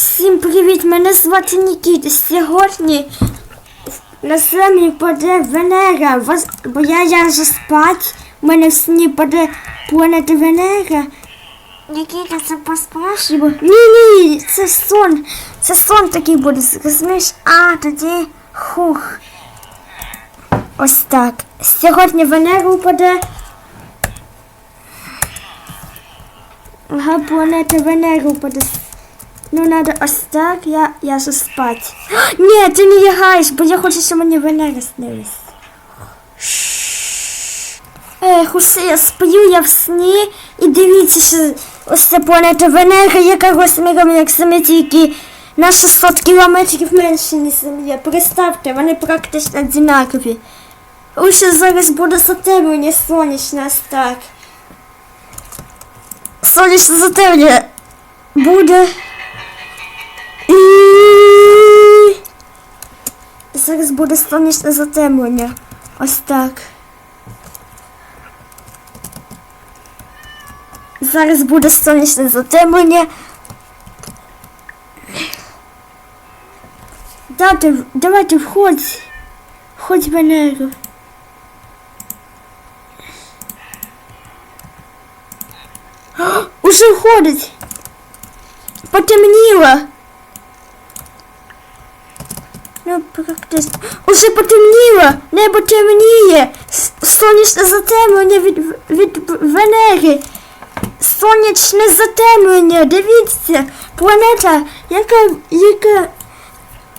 Всім привіт! Мене звати Нікіта. Сьогодні на землю паде Венера, бо я ляжу спать. У мене в сні паде планета Венера. Нікіта, це по-справжньому? Ні, ні, це сон. Це сон такий буде, розумієш? А, тоді хух. Ось так. Сьогодні Венера упаде. Ага, планета Венера упаде. Ну, надо ось так, я, я же спать. Ні, ти не лягаєш, бо я хочу, щоб мені Венера снилась. Ех, усе, я сплю, я в сні, і дивіться, що ось ця планета Венера, яка розміром, як Земля, тільки на 600 кілометрів менше, ніж Земля. Представте, вони практично однакові. Лише зараз буде затемнення сонячне, ось так. Сонячне затемнення буде. Зараз буде сонячне затемнення. Ось так. Зараз буде сонячне затемнення. Дайте, давайте входь. Входь в Венеру. Уже входить. Потемніло. Ну. Уже потемніло, небо темніє. Сонячне затемнення від, від Венери. Сонячне затемнення, дивіться. Планета, яка, яка,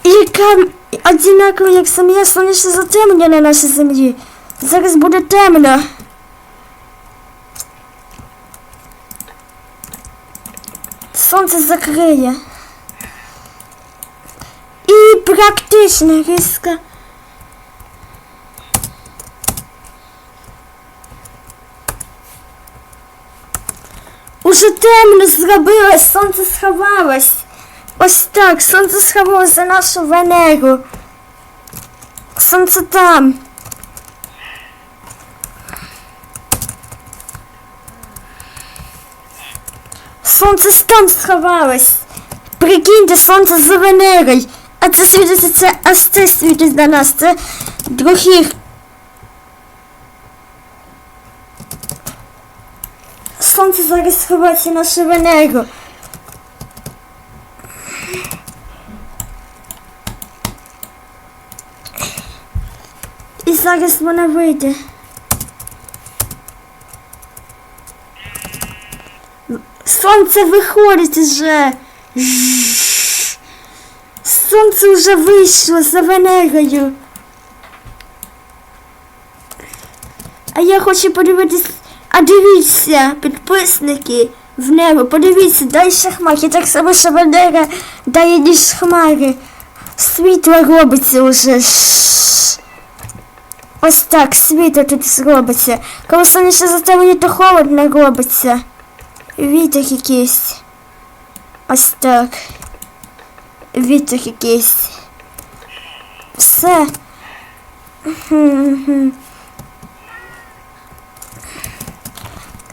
яка одинакова, як Земля, сонячне затемнення на нашій землі. Зараз буде темно. Сонце закриє. Практична риска. Уже темно зробилось, сонце сховалось. Ось так, сонце сховалось за нашу Венеру. Сонце там. Сонце там сховалось. Прикиньте, сонце за Венерою. А це світиться, це аж це світить на нас. Це других. Сонце зараз сховається нашу Венеру. І зараз вона вийде. Сонце виходить вже. Жжж. Сонце вже вийшло за Венерою. А я хочу подивитись. А дивіться, підписники в небо, подивіться, дай хмари. Так само, що Венера дає ніж хмари. Світло робиться уже. Ось так, світло тут зробиться. Коли сонячне затемнення, то холодно робиться. Вітер якийсь. Ось так. Вітер якийсь. Все.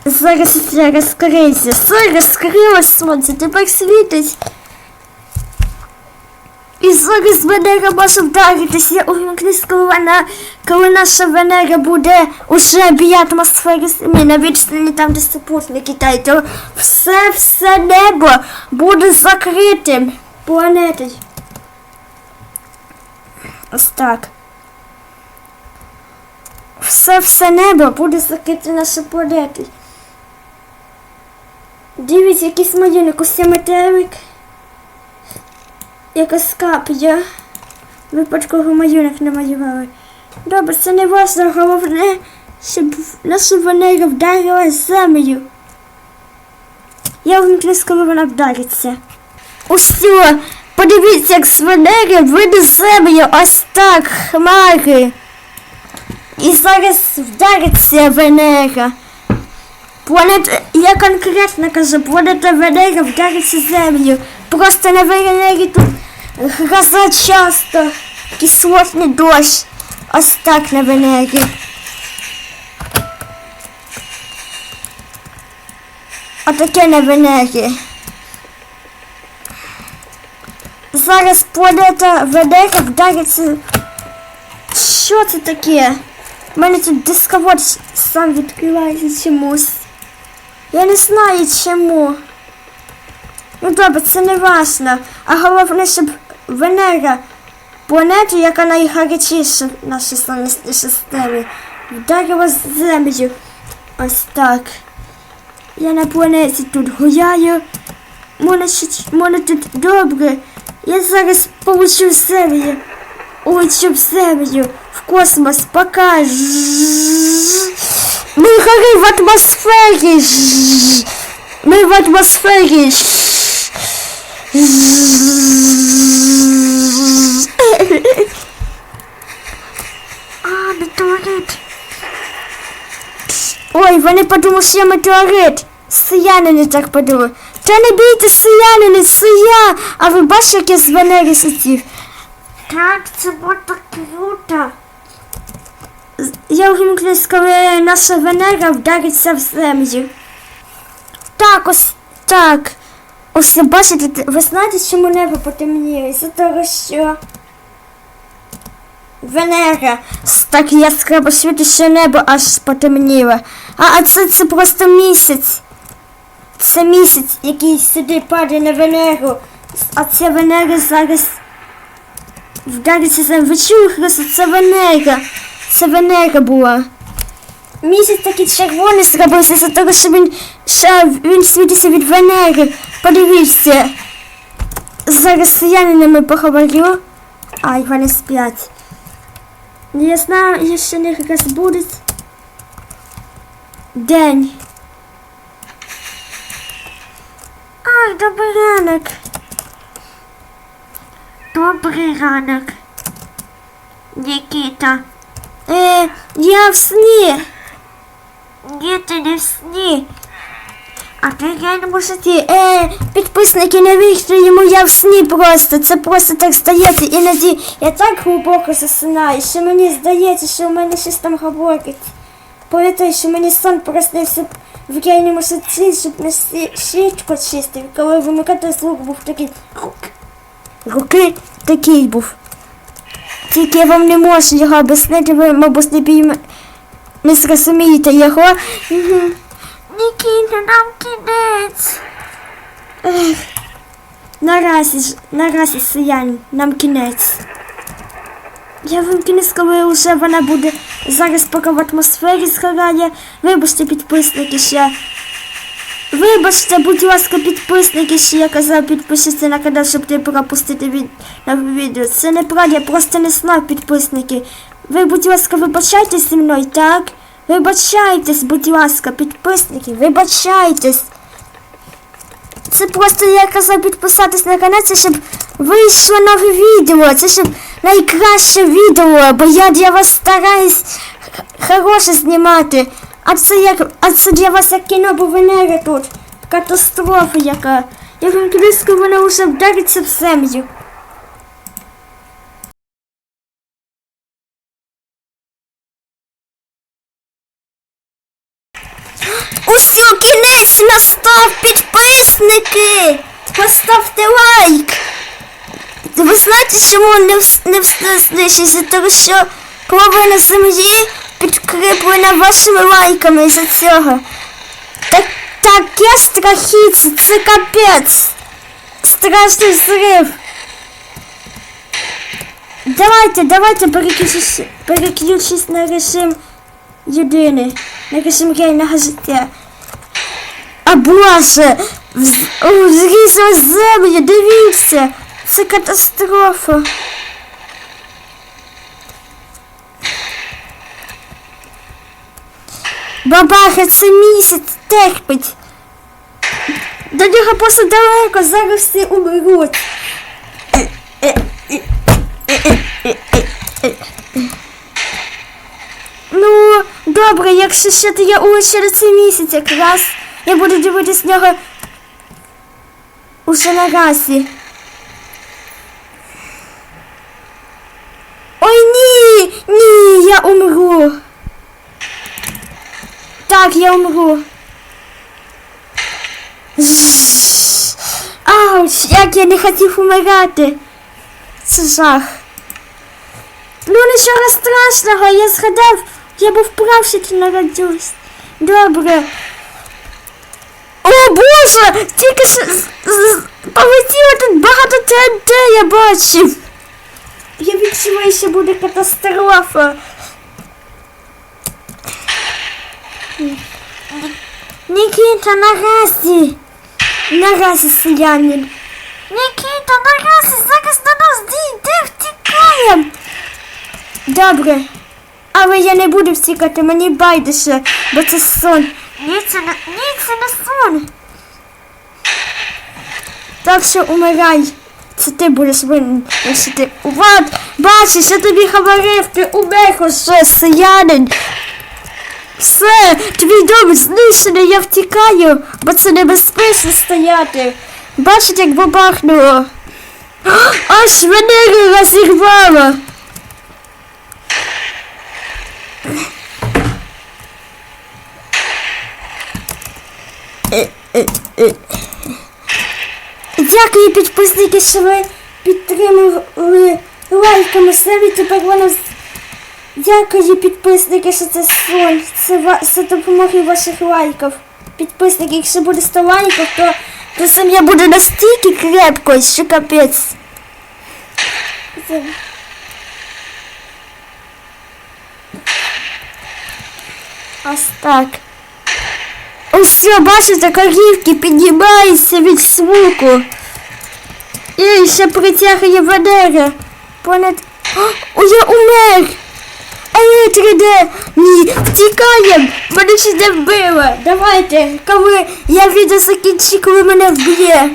Зараз це розкриється. Все розкрилось сонце, тепер світить. І зараз Венера може вдаритися. Я увімкнусь, коли вона, коли наша Венера буде уже біля атмосфери Землі, на відстані там, де супутник літає, то все, все небо буде закритим планетою. Ось так. Все, все небо буде закрите нашою планетою. Дивіться, якийсь малюнок, ось метелик якась капля. Випадково малюнок намалювали. Добре, це не важливо, головне, щоб наша Венера вдарила землю. Я вимкнусь, коли вона вдариться. Усьо, подивіться, як з Венери вийде землю, ось так, хмари. І зараз вдариться Венера. Планета, я конкретно кажу, планета Венера вдариться землю. Просто на Венері тут гроза часто, кислотний дощ. Ось так на Венері. Отаке на Венері. Зараз планета Венера вдариться. Що це таке? У мене тут дисковод сам відкривається чомусь. Я не знаю чому. Ну добре, це не важно. А головне, щоб Венера, планета, яка найгарячіша в нашій сонячній системі, вдарила з землю. Ось так. Я на планеті тут гуляю. Мене, мене тут добре. Я зараз получу землю. Улечу в землю. В космос. Пока. Ми горим в атмосфері. Ми в атмосфері. А, метеорит. Ой, вони подумали, що я метеорит. Селянини так подумали. Та не бійте селянини, це я. А ви бачите, як я з Венери сидів? Так, це було так круто. Я вимкнусь, коли наша Венера вдариться в землю. Так, ось так. Ось бачите, ви знаєте, чому небо потемніє? З-за того, що Венера так яскраво світить, що небо аж потемніло. А, а це, це просто місяць. Це місяць, який сюди падає на Венеру. А ця Венера зараз вдариться за Ви чули, Христо? Це Венера. Це Венера була. Місяць такий червоний зробився за того, що він, що він світиться від Венери. Подивіться. Зараз з поговорю. Ай, вони сплять. Я знаю, ще не раз буде день. Ай, добрий ранок. Добрий ранок. Нікіта. Е, я в сні. Ні, ти не в сні. А ти можу йти. Е, підписники не вірте йому, я в сні просто. Це просто так стається. Іноді я так глибоко засинаю, що мені здається, що у мене щось там говорить. Пам'ятаю, що мені сон проснився в реальному житті, щоб не щітко чистив. Коли вимикати звук був такий рук. Руки такий був. Тільки я вам не можу його об'яснити, ви, мабуть, не пійме... не зрозумієте його. Нікіта, нам кінець. Наразі ж, наразі сиянь, нам кінець. Я вимкнусь, коли вже вона буде зараз поки в атмосфері згорає. Вибачте, підписники ще. Вибачте, будь ласка, підписники, що я казав підпишіться на канал, щоб не пропустити від... нове відео. Це неправда, я просто не знав підписники. Ви, будь ласка, вибачайтесь зі мною, так? Вибачайтесь, будь ласка, підписники, вибачайтесь. Це просто я казав підписатись на канал, це щоб вийшло нове відео. Це щоб найкраще відео, бо я для вас стараюсь хороше знімати. А це як. А це для вас як кіно бо Венера тут. Катастрофа яка. Я вам близько вона вже вдариться в землю. Усьо, кінець настав підписники! Поставте лайк! Ви знаєте, чому не, не встиг знищитися? Тому що половина землі підкріплена вашими лайками із-за цього. Так, таке страхіття, це капець! Страшний зрив! Давайте, давайте переключись, переключись на режим єдиний, на режим реального життя. А боже, о, землю, дивіться, це катастрофа. Бабаха, це місяць терпить. До нього просто далеко, зараз всі умруть. Ну, добре, якщо що, то я улечу на цей місяць якраз. Я буду дивитись нього уже наразі. Ой, ні! Ні, я умру. Так, я умру. Ауч, як я не хотів умирати. Це жах. Ну нічого страшного, я згадав, я був прав, що ти народився. Добре. О боже! Тільки полетіло тут багато ТНТ, я бачив. Я відчуваю, що буде катастрофа. Нікіта, наразі. Наразі селянин. Нікіта, наразі зараз до нас дійде, втікаємо. Добре. Але я не буду втікати, мені байдуже, бо це сон. Ні, це не, ні, це не сон. Так що умирай. Це ти будеш винен, якщо ти. Вот, бачиш, я тобі говорив, ти умер уже, селянин. Все, твій дом знищений, я втікаю, бо це небезпечно стояти. Бачите, як бабахнуло. Аж мене розірвало. Дякую підписники, що ви підтримали лайками серію. Тепер вона Дякую підписники, що це сон. Це за допомогою ваших лайків. Підписники, якщо буде 100 лайків, то, то сім'я буде настільки крепкою, що капець. Ось так. Ось, бачите, корівки піднімаються від звуку. І ще притягує Венера. Понад. О, я умер! 3D! Ні, втікаємо! Мене ще не вбило! Давайте, коли я відео закінчу, коли мене вб'є.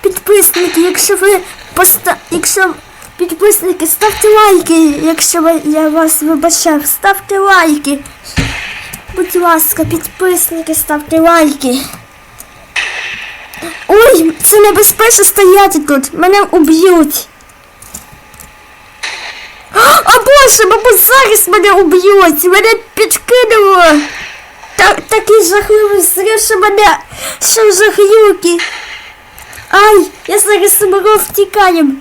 Підписники, якщо ви поста... якщо підписники, ставте лайки, якщо я вас вибачав, ставте лайки. Будь ласка, підписники, ставте лайки. Ой, це небезпечно стояти тут. Мене уб'ють. А боже, мабуть, зараз мене уб'ють. Мене підкинуло. Так, такий жахливий зрив, що мене що за глюки. Ай, я зараз умру, втікаємо.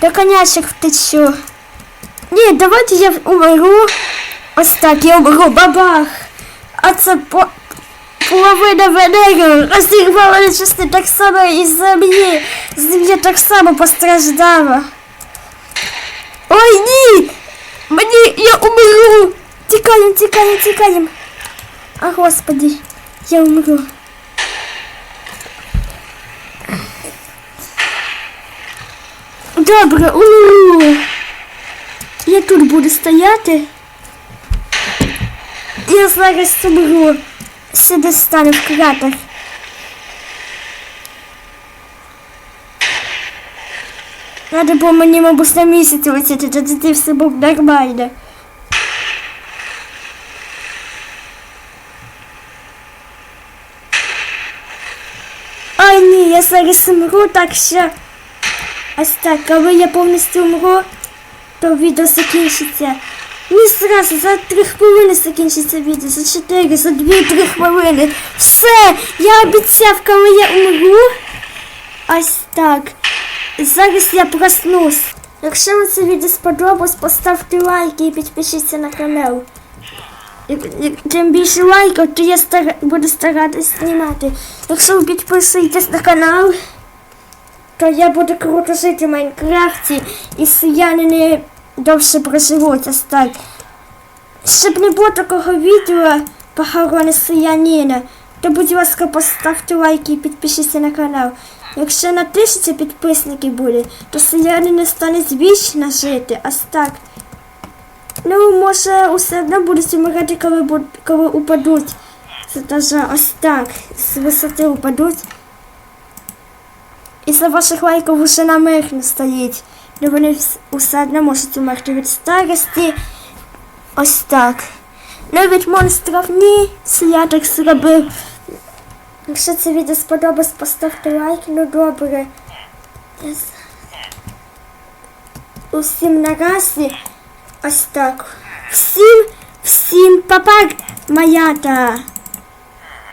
До конячок втечу. Ні, давайте я умру. Ось так, я умру, бабах. А це по... половина Венери розірвала на так само і землі. Земля так само постраждала. Ой, ні! Мені я умру! Тікаємо, тікаємо, тікаємо. А господи, я умру. Добре, умру. Я тут буду стояти. Я зараз умру. Сюди стану в кратер. Надо було мені, мабуть, на місяць летіти, тоді все було нормально. Ай ні, я зараз умру, так що. Ось так, коли я повністю умру, то відео закінчиться. Не зразу, за три хвилини закінчиться відео, за чотири, за дві-три хвилини. Все, я обіцяв, коли я умру. Ось так. Зараз я проснусь. Якщо вам це відео сподобалось, поставте лайки і підпишіться на канал. Тим більше лайків, то я стара... буду старатися знімати. Якщо ви підписуєтесь на канал, то я буду круто жити в Майнкрафті і селянини довше проживуть ось так. Щоб не було такого відео похорони селянина, то будь ласка поставте лайки і підпишіться на канал. Якщо на тисячу підписників буде, то селянин стане вічно жити, ось так. Ну, може, усе одно будуть умирати, коли, коли упадуть. З етажа, ось так, з висоти упадуть. І за ваших лайків уже на мир не стоїть. Ну вони усе одно можуть умерти від старості. Ось так. Ну від монстрів ні, це я так зробив. Якщо це відео сподобалось, поставте лайк, ну добре. Усім наразі. Ось так. Всім, всім папа, маята.